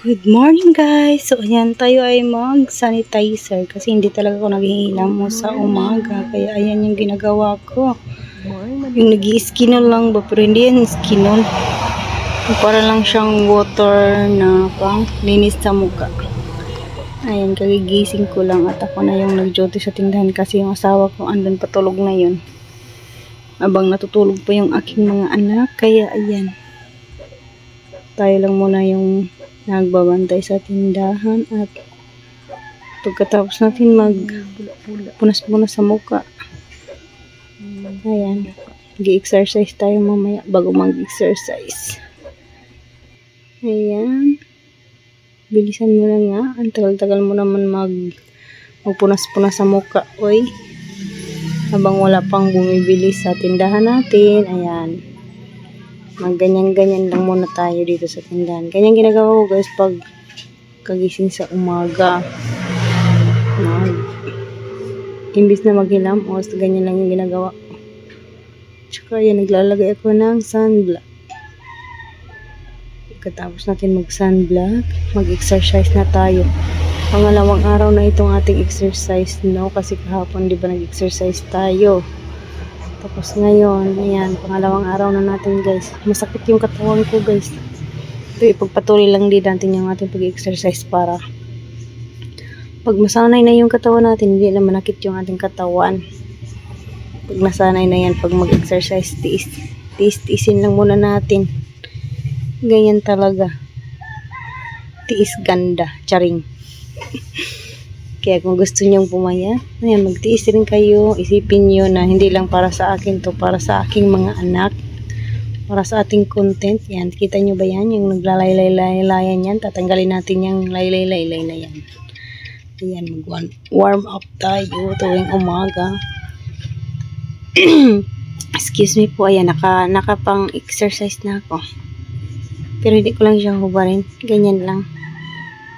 Good morning guys! So ayan tayo ay mag-sanitizer kasi hindi talaga ako naghihilam mo sa umaga. Kaya ayan yung ginagawa ko. Yung nag skinon lang ba pero hindi yan skinon. Para lang siyang water na pang linis sa mukha. Ayan, kagigising ko lang at ako na yung nag-duty sa tindahan kasi yung asawa ko andun patulog na yun. Abang natutulog pa yung aking mga anak. Kaya ayan, tayo lang muna yung nagbabantay sa tindahan at pagkatapos natin mag punas-punas sa muka. Ayan. Mag-exercise tayo mamaya bago mag-exercise. Ayan. Bilisan mo na nga. Ang tagal-tagal mo naman mag magpunas-punas sa muka oy. Habang wala pang bumibili sa tindahan natin. Ayan Magganyan-ganyan lang muna tayo dito sa tindahan. Ganyan ginagawa ko guys pag kagising sa umaga. Mag imbis na maghilam, o ganyan lang yung ginagawa ko. Tsaka yan, naglalagay ako ng sunblock. Pagkatapos natin mag sunblock, mag-exercise na tayo. Pangalawang araw na itong ating exercise, no? Kasi kahapon, di ba, nag-exercise tayo. Tapos ngayon, ayan, pangalawang araw na natin guys. Masakit yung katawan ko guys. Ito, ipagpatuloy lang din natin yung ating pag-exercise para pag masanay na yung katawan natin, hindi na manakit yung ating katawan. Pag nasanay na yan, pag mag-exercise, tiis, tiis, tiisin lang muna natin. Ganyan talaga. Tiis ganda, charing. Kaya kung gusto nyong pumaya, ayan, magtiis rin kayo. Isipin nyo na hindi lang para sa akin to, para sa aking mga anak. Para sa ating content. Yan, kita nyo ba yan? Yung naglalaylay-laylayan yan. Tatanggalin natin yung laylay-laylay na yan. Ayan, mag-warm up tayo tuwing umaga. Excuse me po, ayan, naka, nakapang exercise na ako. Pero hindi ko lang siya hubarin. Ganyan lang.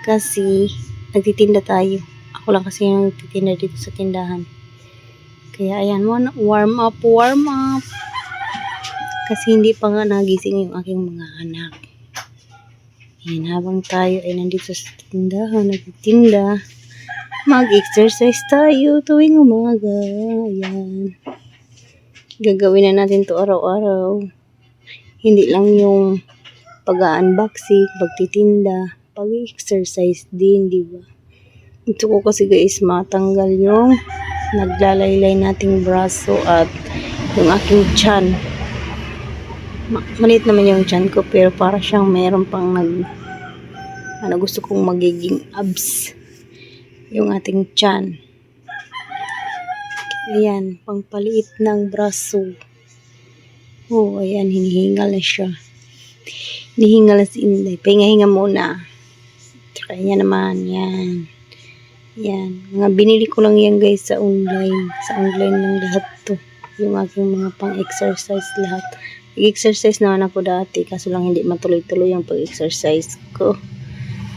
Kasi, nagtitinda tayo. Ako lang kasi yung nagtitinda dito sa tindahan. Kaya ayan, warm up, warm up. Kasi hindi pa nga nagising yung aking mga anak. Ayan, habang tayo ay nandito sa tindahan, nagtitinda, mag-exercise tayo tuwing umaga. Ayan. Gagawin na natin to araw-araw. Hindi lang yung pag-unboxing, pagtitinda, pag-exercise din, di ba? Ito ko kasi guys matanggal yung naglalaylay nating braso at yung aking chan. Ma- Maliit naman yung chan ko pero para siyang meron pang nag ano gusto kong magiging abs yung ating chan. Ayan, pangpaliit ng braso. Oh, ayan, hinihingal na siya. Hinihingal na si Inday. Pahinga-hinga muna. Tsaka naman, yan. Yan. Mga binili ko lang yan guys sa online. Sa online lang lahat to. Yung aking mga pang-exercise lahat. Nag-exercise naman ako dati. Kaso lang hindi matuloy-tuloy yung pag-exercise ko.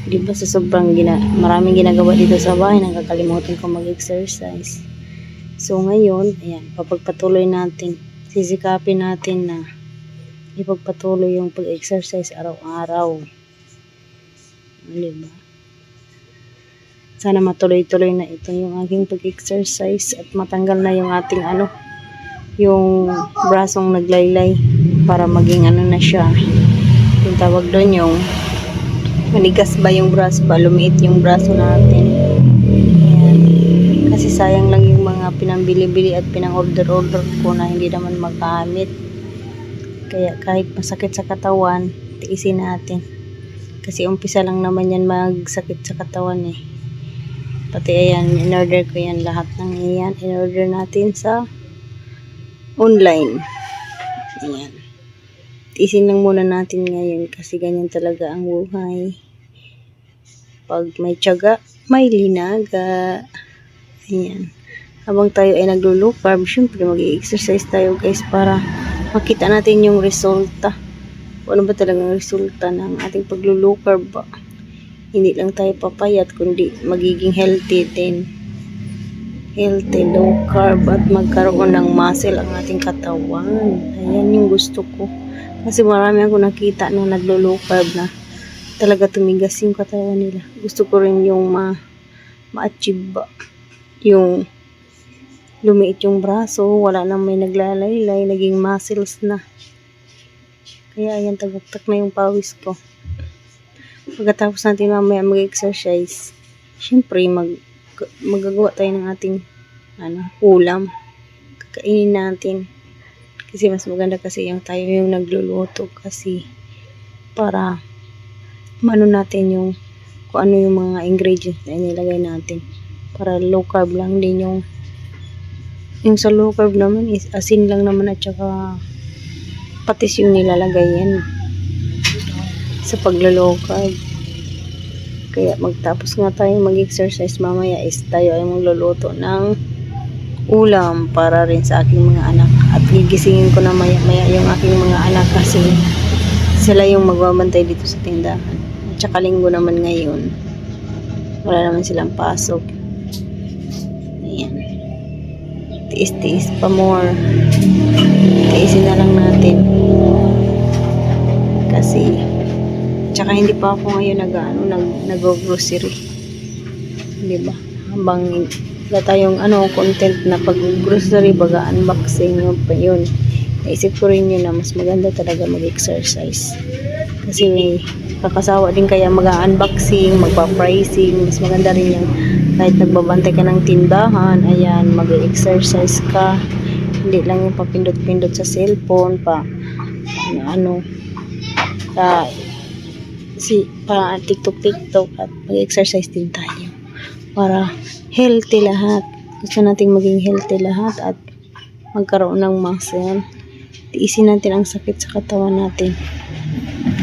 Di ba sa sobrang gina maraming ginagawa dito sa bahay. Nakakalimutan ko mag-exercise. So ngayon, ayan, papagpatuloy natin. Sisikapin natin na ipagpatuloy yung pag-exercise araw-araw. Di ba? Sana matuloy-tuloy na ito yung aking pag-exercise at matanggal na yung ating ano, yung brasong naglaylay para maging ano na siya. Yung tawag doon yung manigas ba yung braso ba, lumiit yung braso natin. Ayan. Kasi sayang lang yung mga pinambili-bili at pinang-order-order ko na hindi naman magamit. Kaya kahit masakit sa katawan, tiisin natin. Kasi umpisa lang naman yan magsakit sa katawan eh. Pati ayan, in-order ko yan lahat ng iyan. In-order natin sa online. Ayan. Tiisin lang muna natin ngayon kasi ganyan talaga ang buhay. Pag may tiyaga, may linaga. Ayan. Habang tayo ay naglulup, carb, syempre mag-exercise tayo guys para makita natin yung resulta. Ano ba talagang resulta ng ating paglulup carb ba hindi lang tayo papayat kundi magiging healthy din healthy, low carb at magkaroon ng muscle ang ating katawan ayan yung gusto ko kasi marami ako nakita na naglo-low carb na talaga tumigas yung katawan nila. Gusto ko rin yung ma ma-achieve ba yung lumiit yung braso, wala nang may naglalaylay, naging muscles na. Kaya ayan, tagaktak na yung pawis ko. Pagkatapos natin mamaya mag-exercise, syempre mag magagawa tayo ng ating ano, ulam. Kakainin natin. Kasi mas maganda kasi yung tayo yung nagluluto kasi para mano natin yung kung ano yung mga ingredients na inilagay natin. Para low carb lang din yung yung sa low carb naman is asin lang naman at saka patis yung nilalagay yan sa paglo-low carb. Kaya magtapos nga tayo mag-exercise mamaya is tayo ay magluluto ng ulam para rin sa aking mga anak. At gigisingin ko na maya-maya yung aking mga anak kasi sila yung magbabantay dito sa tindahan. At saka linggo naman ngayon. Wala naman silang pasok. Ayan. Tiis-tiis pa more. Tiisin na lang natin. Kasi Tsaka hindi pa ako ngayon nag, ano, nag, nag-grocery. Di ba? Habang wala tayong ano, content na pag-grocery, baga unboxing yun pa yun. Naisip ko rin yun na mas maganda talaga mag-exercise. Kasi may kakasawa din kaya mag-unboxing, magpa-pricing, mas maganda rin yung kahit nagbabantay ka ng tindahan, ayan, mag-exercise ka. Hindi lang yung papindot-pindot sa cellphone, pa ano, ano, sa si pa TikTok TikTok at mag-exercise din tayo para healthy lahat. Gusto nating maging healthy lahat at magkaroon ng muscle. Tiisin natin ang sakit sa katawan natin.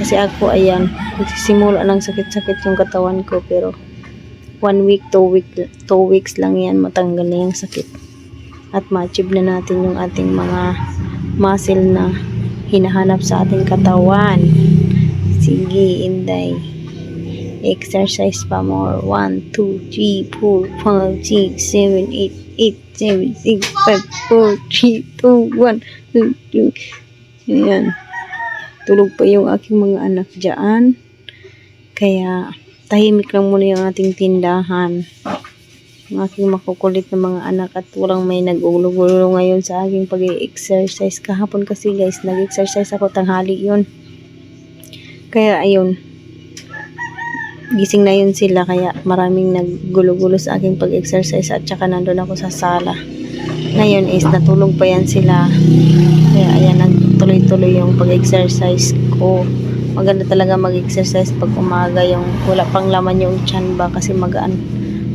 Kasi ako ayan, nagsisimula ng sakit-sakit yung katawan ko pero one week, two, week, two weeks lang yan matanggal na yung sakit. At ma-achieve na natin yung ating mga muscle na hinahanap sa ating katawan. Sige, Inday. Exercise pa more. 1, 2, 3, 4, 5, 6, 7, 8, 8, 7, 6, 5, 4, 3, 2, 1, 2, 2. Ayan. Tulog pa yung aking mga anak dyan. Kaya, tahimik lang muna yung ating tindahan. Ang aking makukulit na mga anak at walang may nag-ulo-ulo ngayon sa aking pag-exercise. Kahapon kasi guys, nag-exercise ako tanghali yun. Kaya ayun, gising na yun sila kaya maraming naggulo-gulo sa aking pag-exercise at saka nandun ako sa sala. Ngayon is natulog pa yan sila. Kaya ayan, nagtuloy-tuloy yung pag-exercise ko. Maganda talaga mag-exercise pag umaga yung wala pang laman yung chan ba kasi magaan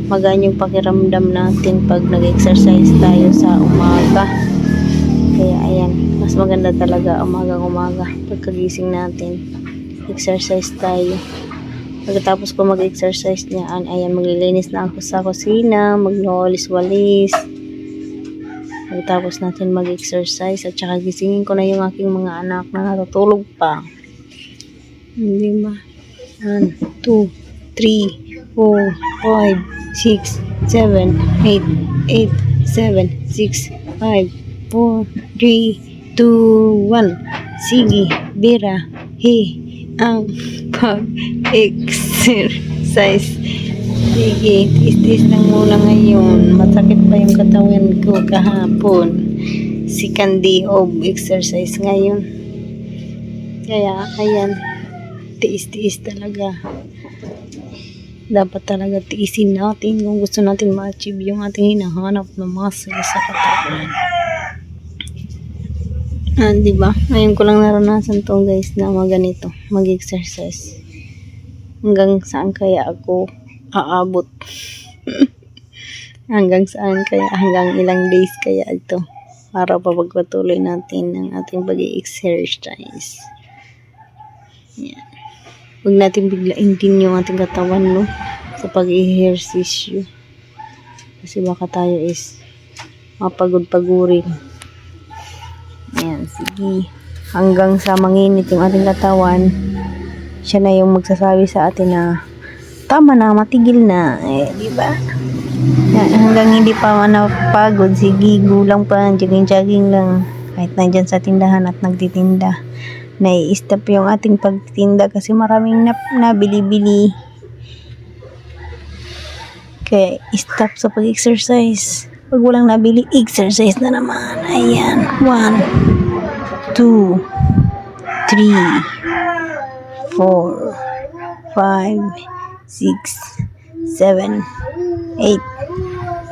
magaan yung pakiramdam natin pag nag-exercise tayo sa umaga. Kaya ayan, mas maganda talaga umagang umaga pagkagising natin exercise tayo. Pagkatapos ko mag-exercise niyan, ayan, maglilinis na ako sa kusina, magwawalis-walis. Pagkatapos natin mag-exercise at saka gisingin ko na yung aking mga anak na natutulog pa. Hindi ba? 1, 2, 3, 4, 5, 6, 7, 8, 8, 7, 6, 5, 4, 3, 2, 1. Sige, Bira, he, ang pag-exercise. Sige, tis-tis lang muna ngayon. Masakit pa yung katawan ko kahapon. Si Candy of exercise ngayon. Kaya, ayan, tiis-tiis talaga. Dapat talaga tiisin natin kung gusto natin ma-achieve yung ating hinahanap na muscle sa katawan. Ah, di ba? Ngayon ko lang naranasan to guys na mga ganito, mag-exercise. Hanggang saan kaya ako aabot? hanggang saan kaya, hanggang ilang days kaya ito para papagpatuloy natin ang ating pag-exercise. Yan. Huwag natin biglain din yung ating katawan, no? Sa pag-ehersisyo. Kasi baka tayo is mapagod-pagurin. Ayan, sige. Hanggang sa manginit yung ating katawan, siya na yung magsasabi sa atin na tama na, matigil na. Eh, di ba? Yan, hanggang hindi pa napagod, sige, gulang pa, jogging-jogging lang. Kahit nandyan sa tindahan at nagtitinda. nai-stop yung ating pagtinda kasi maraming na, nabili-bili. Kaya stop sa pag-exercise. Pag walang nabili, exercise na naman. Ayan. One, two, three, four, five, six, seven, eight,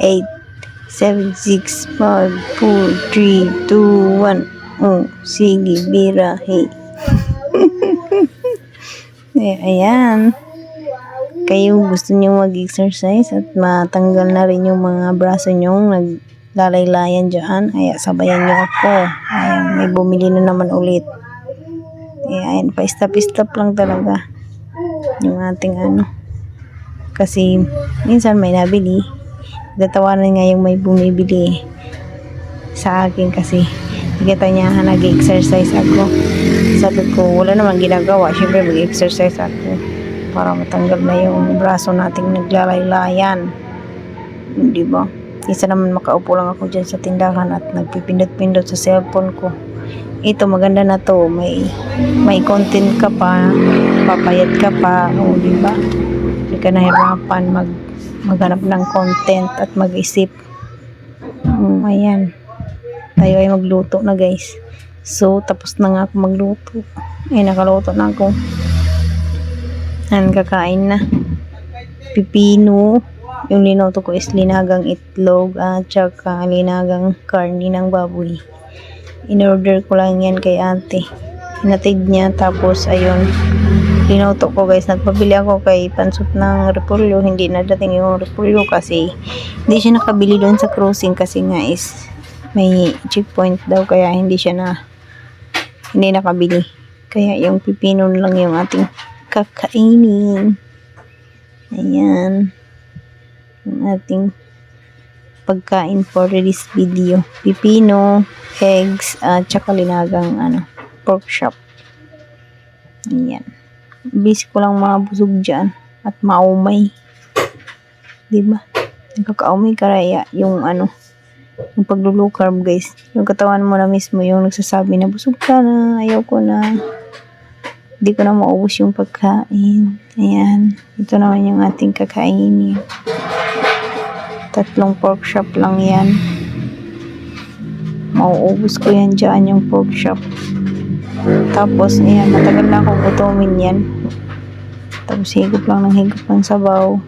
eight, seven, six, five, four, three, two, one. Oh, sige, birahe. ayan. Kayo gusto nyo mag-exercise at matanggal na rin yung mga braso nyo naglalaylayan dyan. Kaya sabayan nyo ako. Ayan, may bumili na naman ulit. Ayan, pa-stop-stop lang talaga. Yung ating ano. Kasi, minsan may nabili. Datawanan nga yung may bumibili sa akin kasi kita niya nag-exercise ako. Sabi ko, wala naman ginagawa. Siyempre, mag-exercise ako para matanggal na yung braso nating naglalaylayan. Di ba? Isa naman makaupo lang ako dyan sa tindahan at nagpipindot-pindot sa cellphone ko. Ito, maganda na to. May, may content ka pa. Papayat ka pa. O, di ba? Hindi ka nahirapan mag, maghanap ng content at mag-isip. Um, ayan. Tayo ay magluto na guys. So, tapos na nga ako magluto. Ay, nakaluto na ako. Yan, kakain na. Pipino. Yung linoto ko is linagang itlog at saka linagang karni ng baboy. In-order ko lang yan kay ate. Hinatid niya tapos ayun. Linoto ko guys. Nagpabili ako kay pansot ng repolyo. Hindi na dating yung repolyo kasi hindi siya nakabili doon sa cruising kasi nga is may checkpoint daw kaya hindi siya na hindi nakabili. Kaya yung pipino lang yung ating kakainin. Ayan. Yung ating pagkain for this video. Pipino, eggs, at saka linagang ano, pork chop. Ayan. Busy ko lang mga busog dyan. At maumay. Diba? Nakakaumay karaya yung ano, yung pagluluw carb guys. Yung katawan mo na mismo yung nagsasabi na busog ka na, ayaw ko na. Hindi ko na maubos yung pagkain. Ayan. Ito naman yung ating kakainin. Tatlong pork chop lang yan. Mauubos ko yan dyan yung pork chop. Tapos, ayan, matagal na akong gutumin yan. Tapos, higop lang ng higop ng sabaw.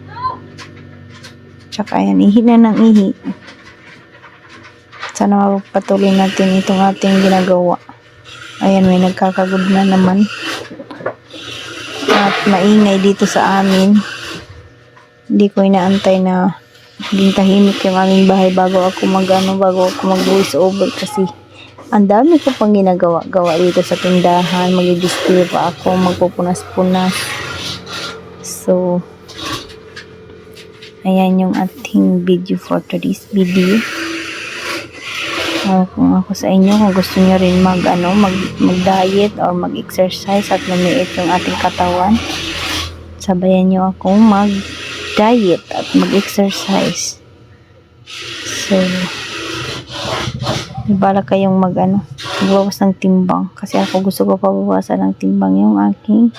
Tsaka, ayan, ihi na ng ihi. Sana mapagpatuloy natin itong ating ginagawa. Ayan, may nagkakagod na naman. At maingay dito sa amin. Hindi ko inaantay na maging tahimik yung aming bahay bago ako mag ano, bago ako mag voice over kasi ang dami ko pang ginagawa gawa dito sa tindahan mag-display pa ako magpupunas-punas so ayan yung ating video for today's video uh, kung ako sa inyo kung gusto niyo rin mag ano mag, mag diet or mag exercise at lumiit yung ating katawan sabayan niyo akong mag diet at mag-exercise. So, ibala kayong mag ano, magbawas ng timbang. Kasi ako gusto ko pabawasan ng timbang yung aking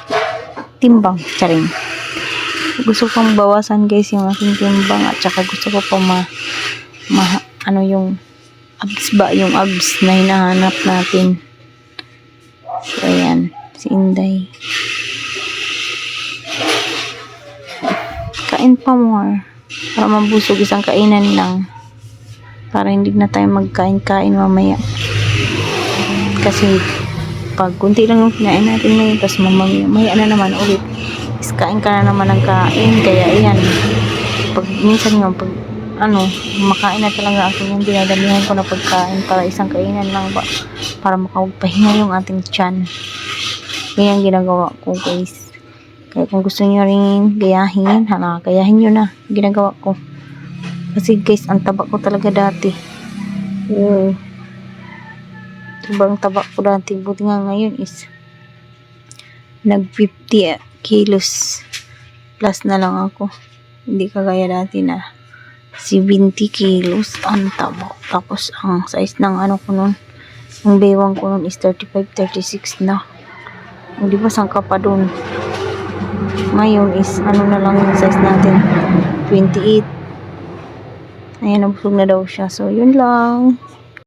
timbang. Charing. Gusto kong bawasan guys yung aking timbang at saka gusto ko pa ma, ma ano yung abs ba yung abs na hinahanap natin. So, ayan. Si Inday. kain pa more para mabusog isang kainan lang para hindi na tayo magkain-kain mamaya kasi pag kunti lang yung kinain natin ngayon tapos mamaya maya na naman ulit is kain ka na naman ng kain kaya iyan pag minsan nga pag ano makain na talaga ako yung dinadamihan ko na pagkain para isang kainan lang ba para makapagpahinga yung ating tiyan yan ang ginagawa ko guys kaya kung gusto niyo rin gayahin, hala, gayahin nyo na. Ginagawa ko. Kasi guys, ang taba ko talaga dati. Oo. Sobrang taba ko dati. Buti nga ngayon is nag 50 kilos plus na lang ako. Hindi kagaya dati na 70 kilos ang taba. Tapos ang size ng ano ko nun, ang bewang ko nun is 35, 36 na. O, di ba sangka pa dun? Ngayon is, ano na lang yung size natin? 28. Ayan, nabusog na daw siya. So, yun lang.